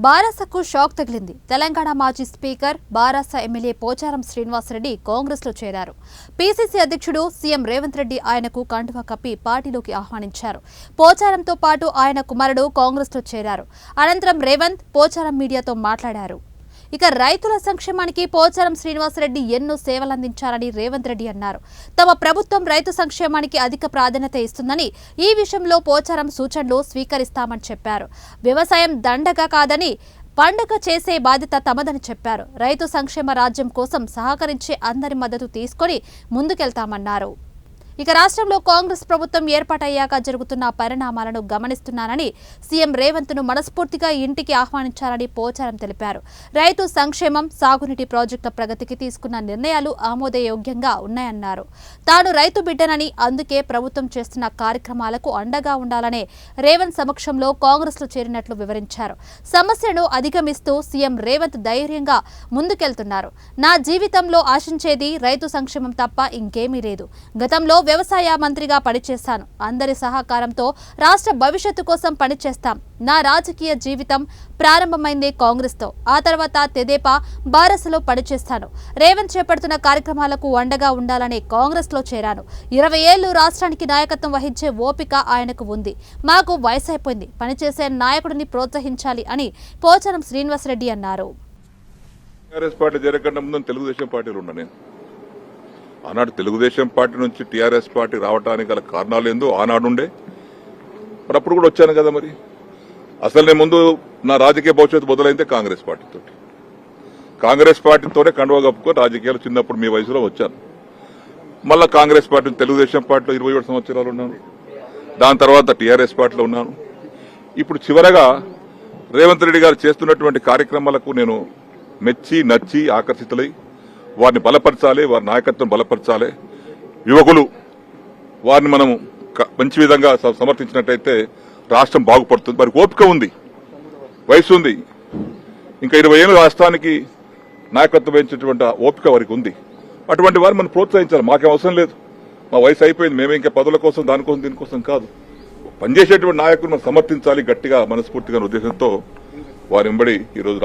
బారాసకు shock తగిలింది. తెలంగాణ మాజీ speaker బారాస MLA Pocharam Srinivasa Reddy కాంగ్రెస్లో చేరారు. పీసీసీ అధ్యక్షుడు సీఎం రేవంత్ రెడ్డి ఆయనకు కండువా కప్పి పార్టీలోకి ఆహ్వానించారు. పోచారంతో పాటు ఆయన కుమారుడు కాంగ్రెస్లో చేరారు. అనంతరం రేవంత్ పోచారం మీడియాతో మాట్లాడారు. ఇక రైతుల సంక్షేమానికి పోచారం శ్రీనివాసరెడ్డి ఎన్నో సేవలందించారని రేవంత్ రెడ్డి అన్నారు. తమ ప్రభుత్వం రైతు సంక్షేమానికి అధిక ప్రాధాన్యత ఇస్తుందని ఈ విషయంలో పోచారం సూచనలు స్వీకరిస్తామని చెప్పారు. వ్యవసాయం దండగా కాదని పండుగ చేసే బాధ్యత తమదని చెప్పారు. రైతు సంక్షేమ రాజ్యం కోసం సహకరించే అందరి మద్దతు తీసుకొని ముందుకెళ్తామన్నారు. ఇక రాష్ట్రంలో కాంగ్రెస్ ప్రభుత్వం ఏర్పాటయ్యాక జరుగుతున్న పరిణామాలను గమనిస్తున్నానని సీఎం రేవంత్ను మనస్ఫూర్తిగా ఇంటికి ఆహ్వానించారని పోచారం తెలిపారు. రైతు సంక్షేమం సాగునీటి ప్రాజెక్టుల ప్రగతికి తీసుకున్న నిర్ణయాలు ఆమోదయోగ్యంగా ఉన్నాయన్నారు. తాను రైతు బిడ్డనని అందుకే ప్రభుత్వం చేస్తున్న కార్యక్రమాలకు అండగా ఉండాలనే రేవంత్ సమక్షంలో కాంగ్రెస్లో చేరినట్లు వివరించారు. సమస్యను అధిగమిస్తూ సీఎం రేవంత్ ధైర్యంగా ముందుకెళ్తున్నారు. నా జీవితంలో ఆశించేది రైతు సంక్షేమం తప్ప ఇంకేమీ లేదు. గతంలో వ్యవసాయ మంత్రిగా పనిచేశాను అందరి సహకారంతో రాష్ట్ర భవిష్యత్తు కోసం పనిచేస్తాం. నా రాజకీయ జీవితం ప్రారంభమైంది కాంగ్రెస్తో. ఆ తర్వాత తెదేపా బారసలో పనిచేస్తాను. రేవంత్ చేపడుతున్న కార్యక్రమాలకు అండగా ఉండాలనే కాంగ్రెస్లో చేరాను. ఇరవై ఏళ్ళు రాష్ట్రానికి నాయకత్వం వహించే ఓపిక ఆయనకు ఉంది. మాకు వయసు అయిపోయింది. పనిచేసే నాయకుడిని ప్రోత్సహించాలి అని పోచారం శ్రీనివాసరెడ్డి అన్నారు. పార్టీ జరగకుండా ముందు తెలుగుదేశం ఉన్నా నేను. ఆనాడు తెలుగుదేశం పార్టీ నుంచి టీఆర్ఎస్ పార్టీ రావడానికి గల కారణాలు ఏందో ఆనాడుండే. మరి అప్పుడు కూడా వచ్చాను కదా మరి. అసలు నేను ముందు నా రాజకీయ భవిష్యత్తు మొదలైందే కాంగ్రెస్ పార్టీతో కాంగ్రెస్ పార్టీతోనే కండువ కప్పుకొని రాజకీయాలు చిన్నప్పుడు మీ వయసులో వచ్చాను. మళ్ళా కాంగ్రెస్ పార్టీ తెలుగుదేశం పార్టీలో ఇరవై ఏడు సంవత్సరాలు ఉన్నాను. దాని తర్వాత టీఆర్ఎస్ పార్టీలో ఉన్నాను. ఇప్పుడు చివరగా రేవంత్ రెడ్డి గారు చేస్తున్నటువంటి కార్యక్రమాలకు నేను మెచ్చి నచ్చి ఆకర్షితులై వారిని బలపరచాలి వారి నాయకత్వం బలపరచాలి. యువకులు వారిని మనం మంచి విధంగా సమర్థించినట్టయితే రాష్ట్రం బాగుపడుతుంది. వారికి ఓపిక ఉంది వయసు ఉంది. ఇంకా ఇరవై ఏళ్ళు రాష్ట్రానికి నాయకత్వం వహించేటువంటి ఓపిక వారికి ఉంది. అటువంటి వారిని మనం ప్రోత్సహించాలి. మాకేం అవసరం లేదు. మా వయసు అయిపోయింది. మేమే ఇంకా పదవుల కోసం దానికోసం దీనికోసం కాదు. పనిచేసేటువంటి నాయకులు మనం సమర్థించాలి గట్టిగా మనస్ఫూర్తిగా ఉద్దేశంతో వారి వెంబడి ఈరోజు